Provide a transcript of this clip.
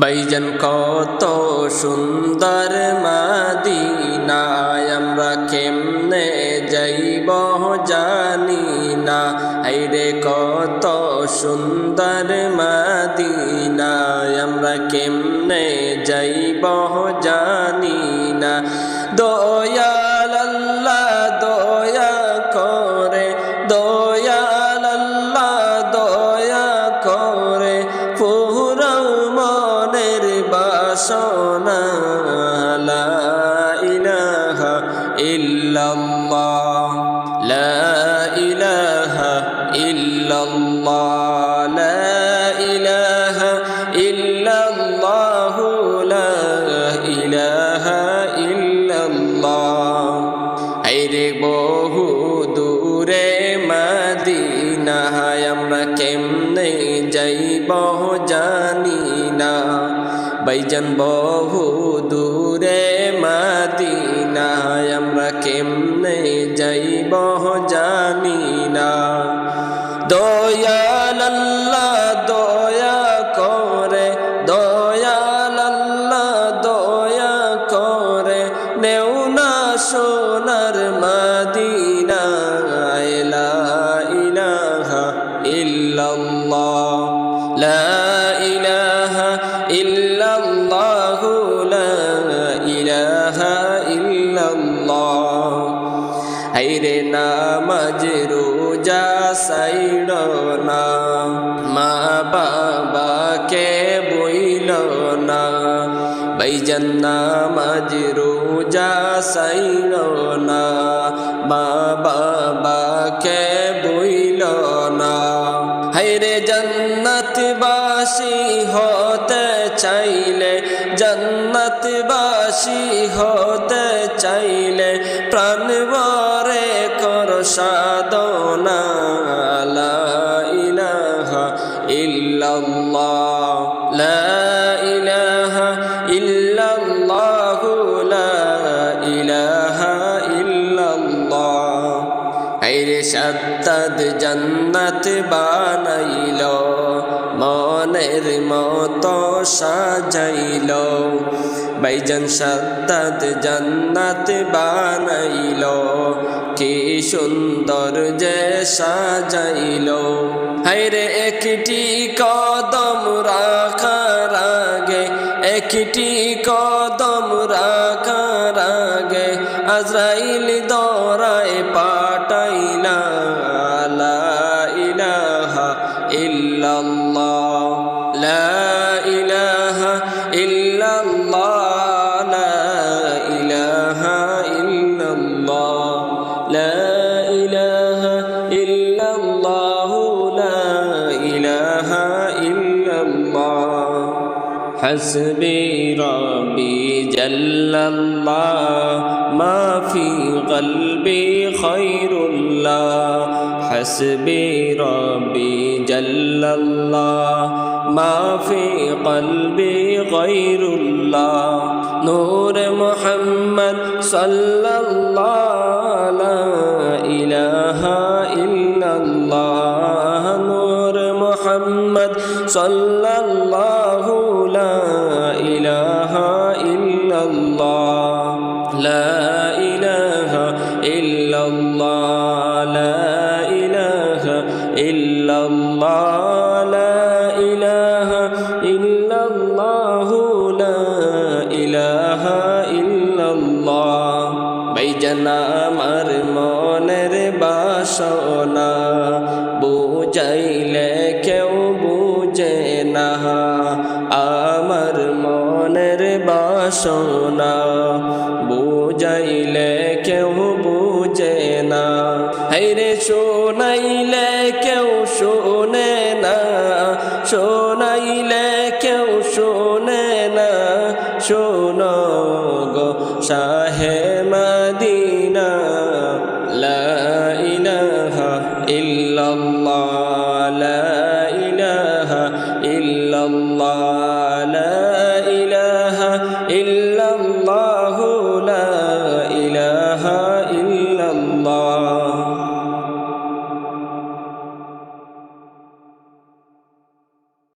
Bizon কত সুন্দর মাদিনায়, আমরা কেমনে যাইব জানি না। আইরে কত সুন্দর মাদিনায়, আমরা কেমনে যাইব জানি না। দয়াল বাসনা লা ইলাহা ইল্লাল্লাহ, লা ইলাহা ইল্লাল্লাহ, লা ইলাহা ইল্লাল্লাহ, লা ইলাহা ইল্লাল্লাহ। আইরে বহু দূরে মদিনায় আমরা কেমনে যাইব জানি না। বাইজান বহু দূরে মাদিনায় আমরা কেমনে যাইব? হাইরে নামাজ রোজা সাইড না। মা বাবাকে বইল না। বাইজান নামাজ রোজা সাইড না। মা বাবাকে বইল জন্নতবাসী হতে চাইলে জন্নতবাসী হতে চাইলে প্রাণ বরে কর সাধনা ইলাহা ইল্লাল্লাহ লা সাত্তাদ জান্নাত বানাইল, মনের মতো সাজাইল। বাইজান সাত্তাদ জান্নাত বানাইল, কি সুন্দর যে সাজাইল। হাইরে একটি কদম রাখার আগে, একটি কদম রাখার আগে, আজরাইল দরায় حسبي ربي جل الله ما في قلبي خير الله حسبي ربي جل الله ما في قلبي غير الله نور محمد صلى الله لا إله إلا الله نور محمد صلى ইল্লাল্লাহ, লা ইলাহা ইল্লাল্লাহু, লা ইলাহা ইল্লাল্লাহ। ভাইজানা আমার মনের বাসনা বুঝাইলে কেউ বুঝে না। আমার মনের বাসনা বুঝাইলে কেউ বুঝে না। হাইরে শোনাইলে শোনো গো শাহে মদিনা লা ইলাহা ইল্লাল্লাহ।